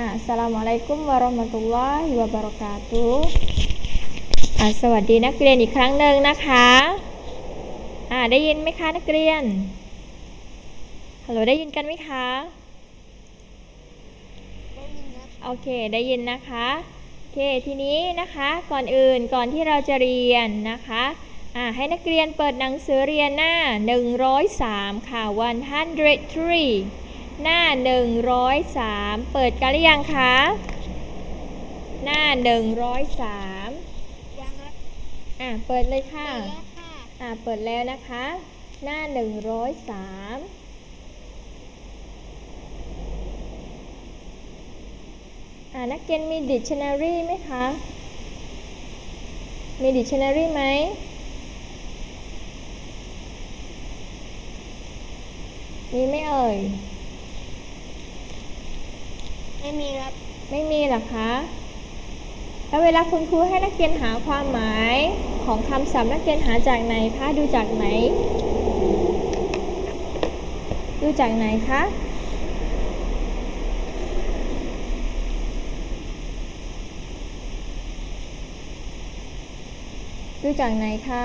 Assalamualaikum warahmatullahi wabarakatuh อ่าสวัสดีนักเรียนอีกครั้งหนึ่งนะคะอ่าได้ยินไหมคะนักเรียน ฮัลโหลได้ยินกันไหมคะโอเค ได้ยินนะคะโอเค ทีนี้นะคะ ก่อนอื่น ก่อนที่เราจะเรียนนะคะอ่าให้นักเรียนเปิดหนังสือเรียนหน้า 103 ค่ะ 103 หน้า 103 เปิดกันหรือยังคะ หน้า 103ยังครับอ่าเปิดเลยค่ะเปิดแล้วค่ะอ่าเปิดแล้วนะคะ หน้า 103อ่านักเรียนมี dictionary ไหมคะ มี dictionary ไหม มีไหม่เอ่ย ไม่มีครับ ไม่มีเหรอคะ แล้วเวลาคุณครูให้นักเรียนหาความหมายของคำศัพท์นักเรียนหาจากไหนคะดูจากไหน ดูจากไหนคะดูจากไหนคะ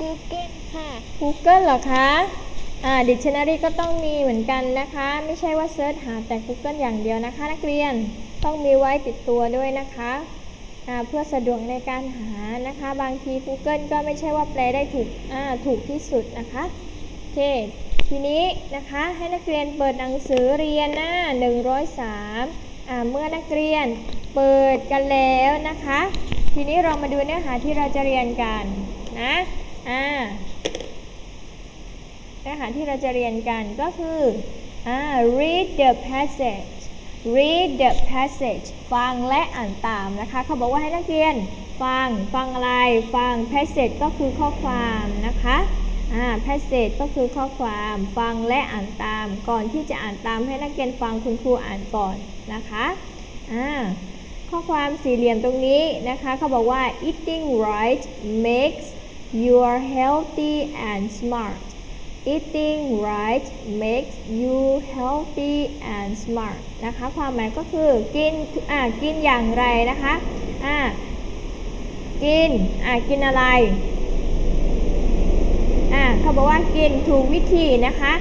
Google ค่ะ Google เหรอคะ อ่า Dictionary ก็ต้องมีเหมือนกันนะคะ ไม่ใช่ว่าเซิร์ชหาแต่ Google อย่างเดียวนะคะ นักเรียนต้องมีไว้ติดตัวด้วยนะคะเพื่อสะดวกในการหานะคะ บางที Google ก็ไม่ใช่ว่าแปลได้ถูกถูกที่สุดนะคะโอเคทีนี้นะคะให้นักเรียนเปิดหนังสือเรียนหน้า 103อ่าเมื่อนักเรียนเปิดกันแล้วนะคะ ทีนี้เรามาดูเนื้อหาที่เราจะเรียนกันนะอ่า นื้อหาที่เราจะเรียนกันก็คืออ่า read the passage read the passage ฟังและอ่านตามนะคะ เขาบอกว่าให้นักเรียนฟัง ฟังอะไร ฟัง passage ก็คือข้อความนะคะอ่า passage ก็คือข้อความ ฟังและอ่านตาม ก่อนที่จะอ่านตามให้นักเรียนฟังคุณครูอ่านก่อนนะคะอ่าข้อความสี่เหลี่ยมตรงนี้นะคะ เขาบอกว่า eating right makes you healthy and smart eating right makes you healthy and smart นะคะ ความหมายก็คือกินอ่ากินอย่างไรนะคะอ่ากินอ่ากินอะไรอ่าเขาบอกว่ากินถูกวิธีนะคะ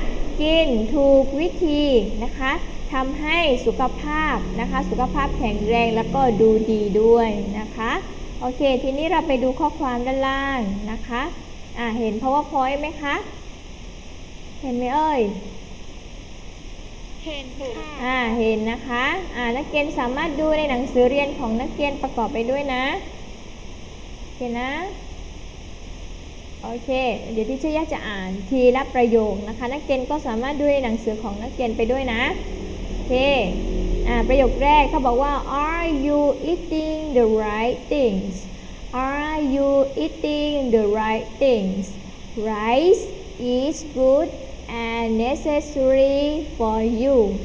กินถูกวิธีนะคะทำให้สุขภาพนะคะ สุขภาพแข็งแรงแล้วก็ดูดีด้วยนะคะ โอเค ทีนี้เราไปดูข้อความด้านล่างนะคะอ่าเห็น powerpoint ไหมคะ เห็นไหมเอ่ย เห็นค่ะอ่า เห็นนะคะ อ่า นักเรียนสามารถดูในหนังสือเรียนของนักเรียนประกอบไปด้วยนะโอเคนะ โอเค เดี๋ยวที่ชื่อยากจะอ่านทีละประโยคนะคะ นักเรียนก็สามารถดูในหนังสือของนักเรียนไปด้วยนะโอเค อ่า ประโยคแรกเขาบอกว่า are you eating the right things are you eating the right things rice is good and necessary for you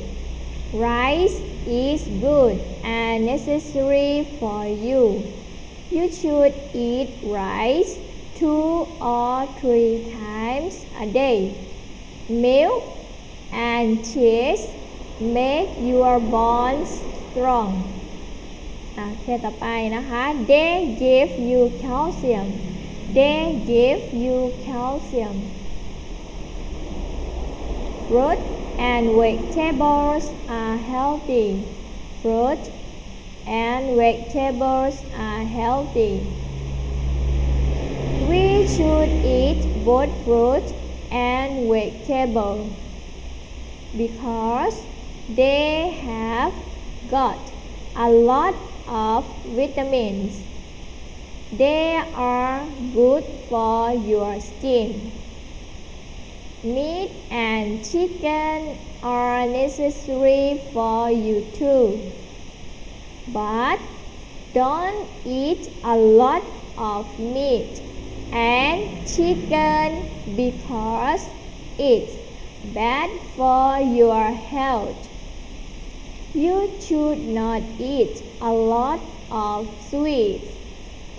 rice is good and necessary for you you should eat rice two or three times a day milk and cheese make your bones strong อ่ะแค่ต่อไปนะคะ they give you calcium they give you calcium fruit and vegetables are healthy fruit and vegetables are healthy we should eat both fruit and vegetable because they have got a lot of vitamins. They are good for your skin. Meat and chicken are necessary for you too. But don't eat a lot of meat and chicken because it's bad for your health. You should not eat a lot of sweets,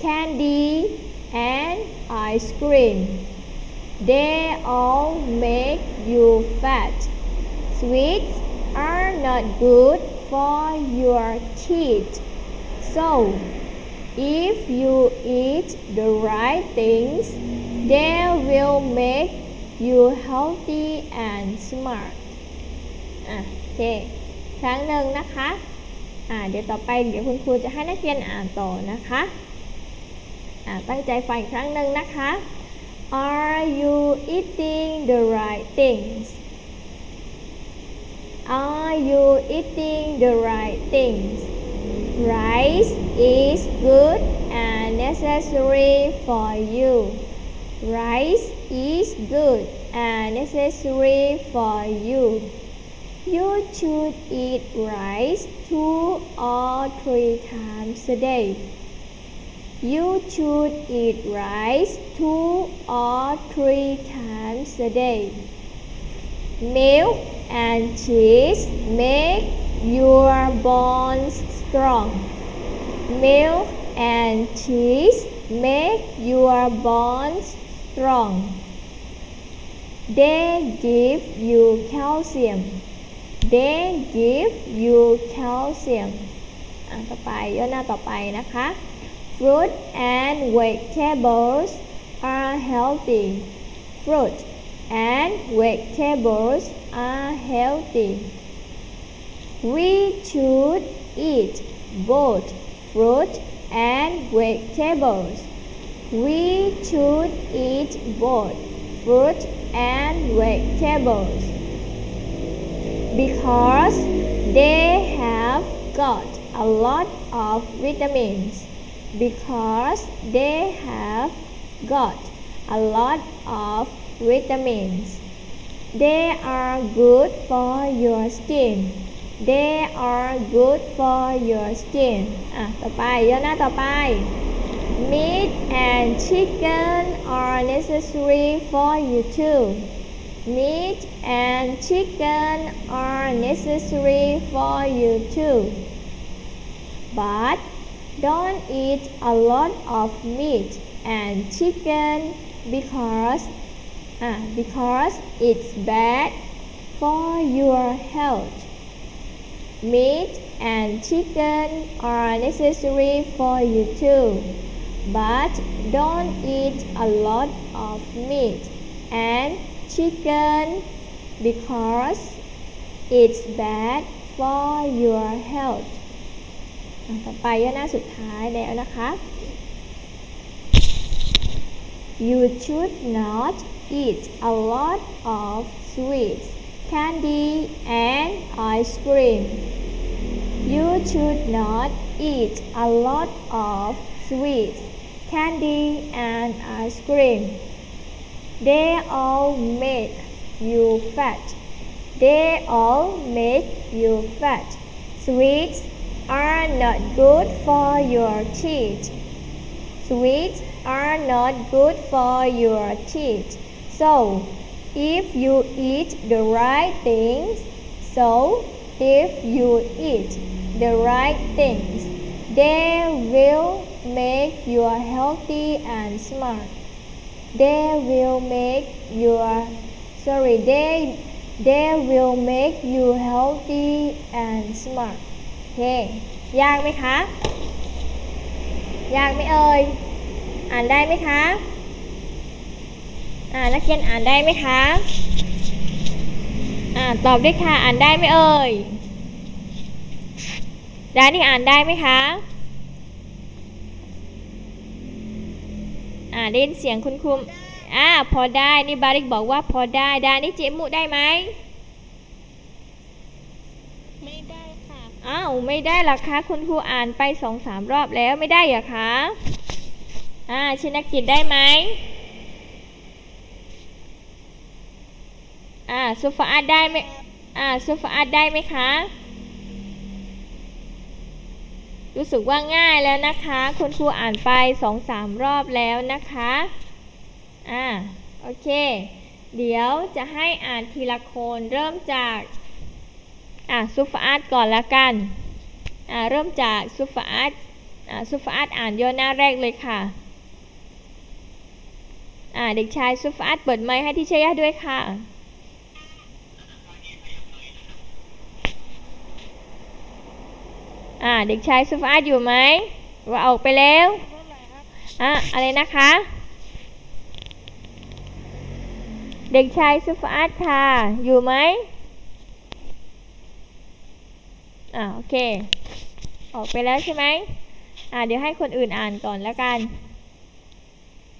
candy, and ice cream. They all make you fat. Sweets are not good for your teeth. So, if you eat the right things, they will make you healthy and smart. อะโอเคครั้งหนึ่งนะคะ อ่า เดี๋ยวต่อไปเดี๋ยวคุณครูจะให้นักเรียนอ่านต่อนะคะ อ่า ตั้งใจฟังอีกครั้งหนึ่งนะคะ Are you eating the right things? Are you eating the right things? Rice is good and necessary for you. Rice is good and necessary for you. You should eat rice two or three times a day. You should eat rice two or three times a day. Milk and cheese make your bones strong. Milk and cheese make your bones strong. They give you calcium. They give you calcium อ่ะต่อไปย่อหน้าต่อไปนะคะ Fruit and vegetables are healthy. Fruit and vegetables are healthy. We should eat both fruit and vegetables. We should eat both fruit and vegetables because they have got a lot of vitamins because they have got a lot of vitamins they are good for your skin they are good for your skin อ่ะ ต่อไปย่อหน้าต่อไป meat and chicken are necessary for you too Meat and chicken are necessary for you too. But don't eat a lot of meat and chicken because ah, because it's bad for your health. Meat and chicken are necessary for you too. But don't eat a lot of meat and chicken because it's bad for your health ต่อไปย่อหน้าสุดท้ายแล้วนะคะ You should not eat a lot of sweets, candy, and ice cream. You should not eat a lot of sweets, candy, and ice cream. They all make you fat. They all make you fat. Sweets are not good for your teeth. Sweets are not good for your teeth. So, if you eat the right things, so if you eat the right things, they will make you healthy and smart. They will make you. sorry, they they will make you healthy and smart. Okay. ยากไหมคะ ยากไหมเอ่ย อ่านได้ไหมคะ อ่านักเรียนอ่านได้ไหมคะ อ่าตอบด้วยค่ะ อ่านได้ไหมเอ่ยดานี่อ่านได้ไหมคะ อ่าได้ยินเสียงคุณครูอ่าพอได้ นี่บาริกบอกว่าพอได้ดานี่เจมุได้ไหมได้ค่ะ อ้าวไม่ได้หรอคะ คุณครูอ่านไปสองสามรอบแล้วไม่ได้หรอคะอ่าชินกิจได้ไหมอ่าซูฟาอาดได้ไหมอ่าซูฟาอาดได้ไหมคะ รู้สึกว่าง่ายแล้วนะคะ คุณครูอ่านไปสองสามรอบแล้วนะคะอ่าโอเค เดี๋ยวจะให้อ่านทีละคนเริ่มจาก อะซุฟอาร์ตก่อนละกันอ่าเริ่มจากซุฟอาร์ตอ่าซุฟอาร์ตอ่านย่อหน้าแรกเลยค่ะอ่าเด็กชายซุฟอาร์ตเปิดไมค์ให้ที่เชยะด้วยค่ะอ่าเด็กชายสุฟาร์ตอยู่ไหมว่าออกไปแล้วอะอะไรนะคะ เด็กชายสุฟาร์ตค่ะ อยู่ไหม อ่าโอเค ออกไปแล้วใช่ไหมอ่าเดี๋ยวให้คนอื่นอ่านก่อนแล้วกัน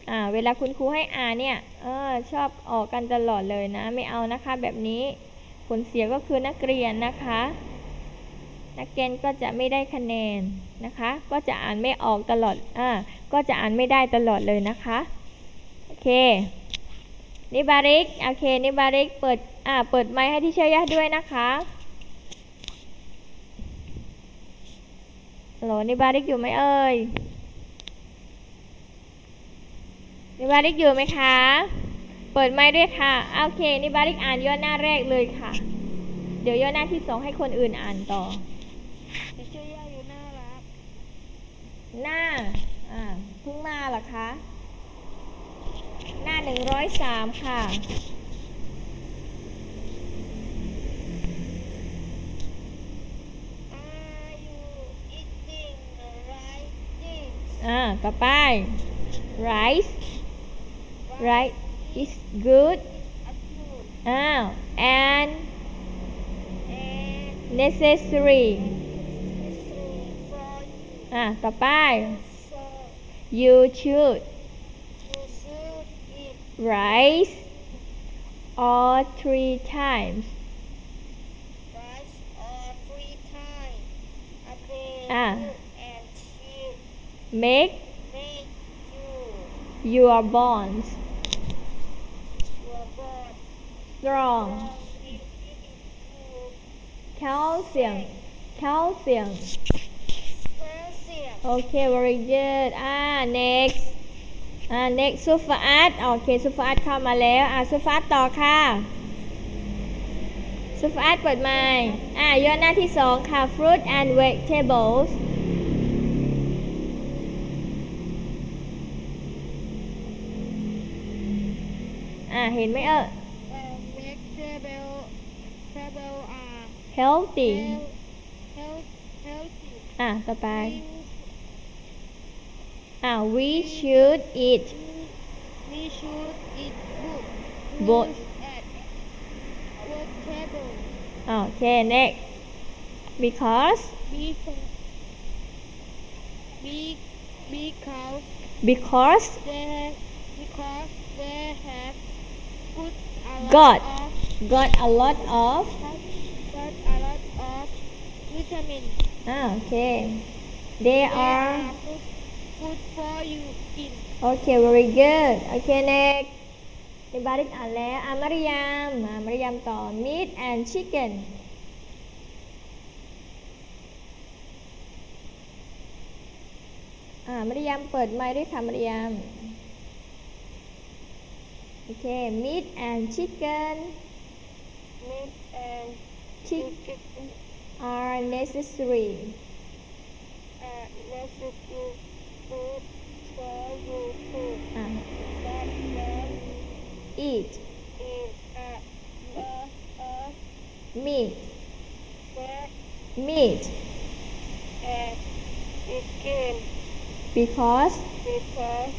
อ่าเวลาคุณครูให้อ่านเนี่ยเออชอบออกกันตลอดเลยนะ ไม่เอานะคะแบบนี้ผลเสียก็คือนักเรียนนะคะ นักเรียนก็จะไม่ได้คะแนนนะคะ ก็จะอ่านไม่ออกตลอดอ่าก็จะอ่านไม่ได้ตลอดเลยนะคะโอเคนิบาริกโอเคนิบาริกเปิดอ่าเปิดไมค์ให้ที่เชยะด้วยนะคะฮัล โหลนิบาริกอยู่ไหมเอ่ยนิบาริกอยู่ไหมคะ เปิดไมค์ด้วยค่ะอ่าโอเคนิบาริกอ่านย่อหน้าแรกเลยค่ะ เดี๋ยวย่อหน้าที่สองให้คนอื่นอ่านต่อเด็กชายย่าอยู่หน้ารักหน้า อ่า เพิ่งมาเหรอคะ หน้าหนึ่งร้อยสามค่ะ อ่า ต่อไป rice rice is good a food อ้าว and and necessary necessary for you อ่า ต่อไป so you should you should eat rice all three times rice or Make you your bones your body strong strong calcium calcium calcium โอเค very good อ่า next อ่า next ซูฟาร์ตโอเคซูฟาร์ตเข้ามาแล้วอ่าซูฟาร์ตต่อค่ะซูฟาร์ตเปิดไมค์อ่าย่อหน้าที่สองค่ะ fruit and vegetables เห็นไหมเออ and vegetable vegetable are healthy health health healthy อ่า ต่อไป we อ่า we should eat we should eat good Good. fruits and vegetables อ่าโอเค next because because be- because because they because they have good a lot God. of got a lot of got a lot of vitamin อ่าโอเค they they are good good for you in โอเค very good โอเค next นิบาริกอ่านแล้วอ่ามารยามอ่ามารยามต่อ meat and chicken อ่ามารยามเปิดไมค์ด้วยค่ะมารยาม Okay, meat and chicken. Meat and chicken are necessary. Are necessary food for you to uh. eat. Eat a lot of meat. Meat. And chicken. Because. Because.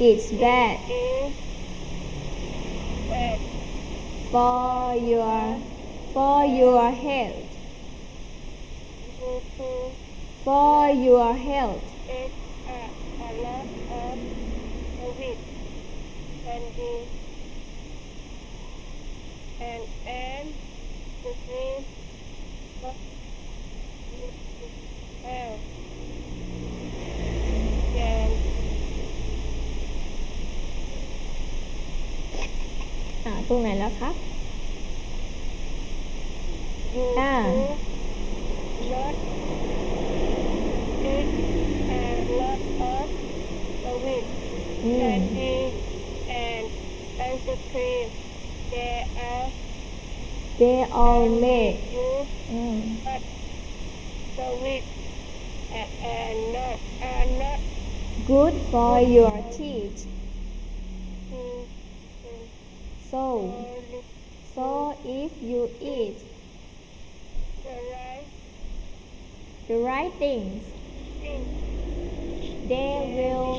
It's bad. It for your for your health for your health it a, a lot of COVID and and and อ่าตรงไหนแล้วคะ you Ah. do not eat a lot of COVID อืม candy and ice cream they are they all make you อืม but the weak and, and not are not good for your teeth so so if you eat the rice the right things they will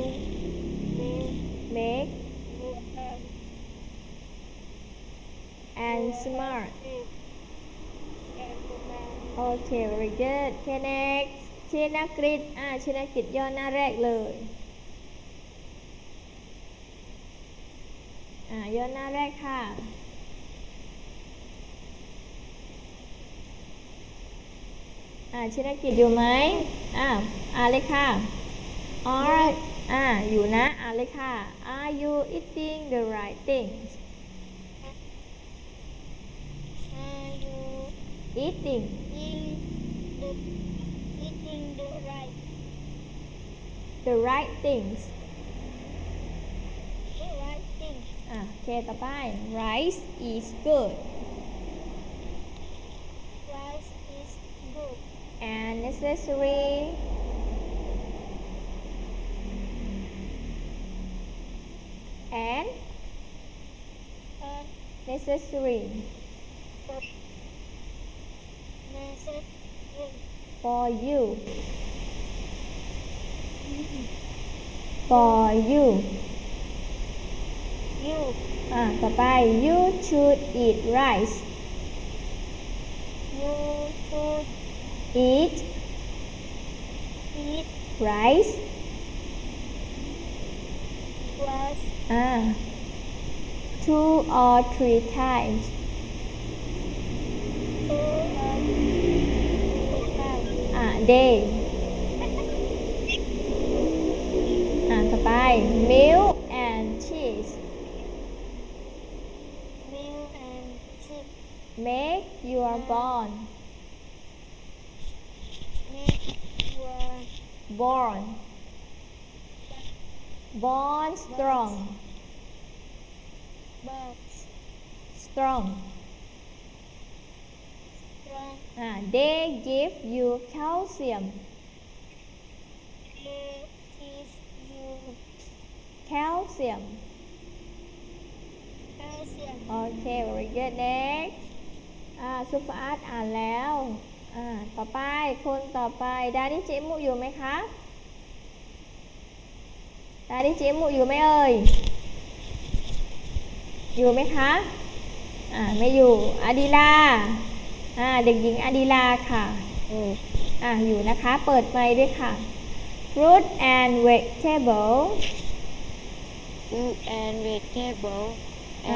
make and smart thing and the man โอเค very good โอเค next ชินกฤษอ่าชินกฤษย่อหน้าแรกเลย อ่าย่อหน้าแรกค่ะ อ่าชินกฤษอยู่ไหมอ่าอ่านเลยค่ะ are อ่าอยู่นะอ่านเลยค่ะ are you eating the right things are you eating eating the eating the right the right things เค ต่อไป rice is good rice is good and necessary and and necessary necessary for you for you you อะต่อไป you should eat rice you should eat eat rice rice อะ two or three times two or three times อะ day อะต่อไป milk May you are born. May you are born. Born strong. Born strong. Strong. Ah, they give you calcium. They give you calcium. Calcium. Okay, very good. Next. อ่าซุปเปอร์อาร์ตอ่านแล้ว อ่า ต่อไป คนต่อไป ดาดิเจมุอยู่ไหมคะ ดาดิเจมุอยู่ไหมเอ่ย อยู่ไหมคะ อ่า ไม่อยู่ อดิลา อ่า เด็กหญิงอดิลาค่ะอ่า อยู่นะคะ เปิดไมค์ด้วยค่ะ fruit and vegetable fruit and vegetable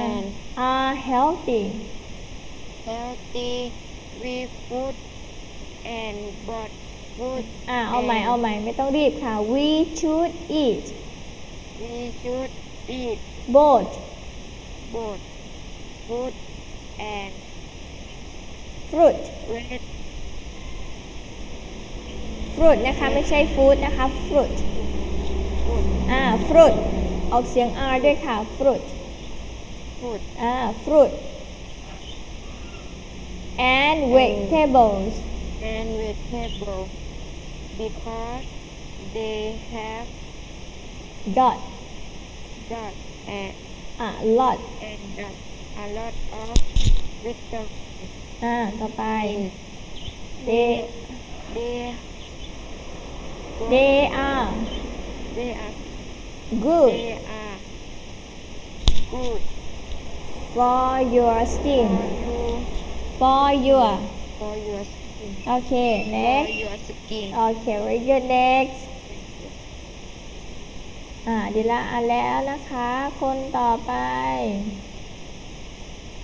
and are healthy healthy with food and but food อ่าเอาใหม่เอาใหม่ไม่ต้องรีบค่ะ we should eat we should eat both both food and fruit red fruit นะคะ ไม่ใช่ food นะคะ fruit food อ่า fruit ออกเสียง r ด้วยค่ะ fruit food อ่า fruit and vegetables and vegetable because they have got got and, a lot and got a lot of vitamin อ่า ต่อไป they they they are they are good they are good for your for skin you for your for your skin โอเค for next your skin โอเค very good next อ่าดีละอ่านแล้วนะคะ คนต่อไป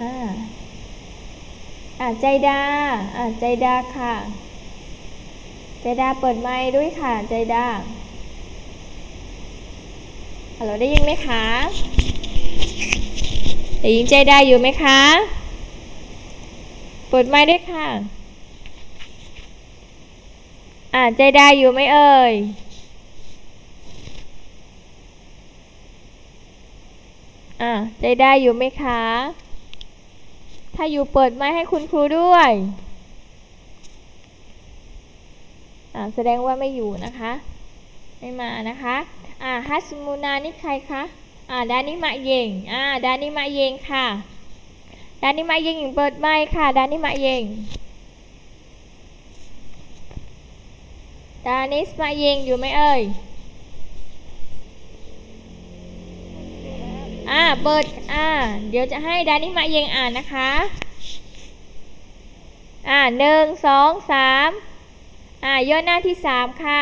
อ่า อ่าใจดา อ่าใจดาค่ะ ใจดาเปิดไมค์ด้วยค่ะ ใจดาฮัลโหลได้ยินไหมคะได้ยินใจดาอยู่ไหมคะเปิดไมค์ด้วยค่ะ อ่าใจไดาอยู่ไหมเอ่ย อ่าใจไดาอยู่ไหมคะ ถ้าอยู่เปิดไมค์ให้คุณครูด้วย อ่าแสดงว่าไม่อยู่นะคะ ไม่มานะคะ อ่าฮัสมูนานี่ใครคะ อ่าดานิมะเยง อ่าดานิมะเยงค่ะ ดานิมะเยงเปิดไมค์ค่ะ ดานิมะเยงดานิสมาเยิงอยู่ไหมเอ่ย อ่าเปิด อ่า เดี๋ยวจะให้ดานิมาเยิงอ่านนะคะ อ่าหนึ่งสองสามอ่าย่อหน้าที่สามค่ะ